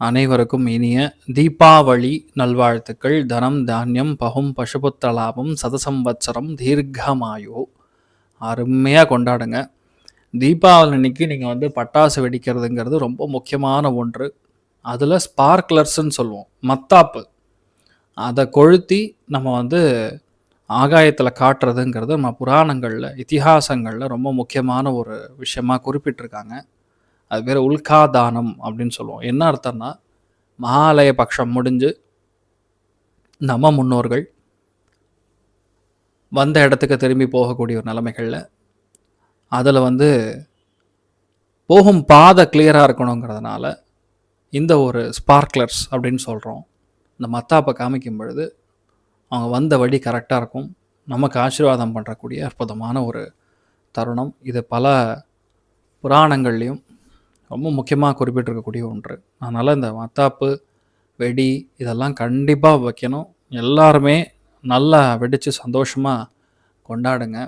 அனைவருக்கும் இனிய தீபாவளி நல்வாழ்த்துக்கள். தனம் தானியம் பகும் பசுபுத்திர லாபம் சதசம்வத்சரம் தீர்க்கமாயோ. அருமையாக கொண்டாடுங்க. தீபாவளி அன்னைக்கு நீங்கள் வந்து பட்டாசு வெடிக்கிறதுங்கிறது ரொம்ப முக்கியமான ஒன்று. அதில் ஸ்பார்க்லர்ஸ்ன்னு சொல்லுவோம். மத்தாப்பு. அதை கொளுத்தி நம்ம வந்து ஆகாயத்தில் காட்டுறதுங்கிறது நம்ம புராணங்களில் இத்திஹாசங்களில் ரொம்ப முக்கியமான ஒரு விஷயமா குறிப்பிட்டிருக்காங்க. அது பேர் உல்காதானம் அப்படின்னு சொல்லுவோம். என்ன அர்த்தம்னா மகாலய பட்சம் முடிஞ்சு நம்ம முன்னோர்கள் வந்த இடத்துக்கு திரும்பி போகக்கூடிய ஒரு நிலைமைகளில் அதில் வந்து போகும் பாதை கிளியராக இருக்கணுங்கிறதுனால இந்த ஒரு ஸ்பார்க்லர்ஸ் அப்படின்னு சொல்கிறோம் இந்த மத்தாப்பை காமிக்கும் பொழுது அவங்க வந்த வழி கரெக்டாக இருக்கும். நமக்கு ஆசீர்வாதம் பண்ணுறக்கூடிய அற்புதமான ஒரு தருணம். இது பல புராணங்கள்லேயும் ரொம்ப முக்கியமாக குறிப்பிட்டிருக்கக்கூடிய ஒன்று. அதனால் இந்த மத்தாப்பு வெடி இதெல்லாம் கண்டிப்பாக வைக்கணும். எல்லாருமே நல்லா வெடித்து சந்தோஷமாக கொண்டாடுங்க.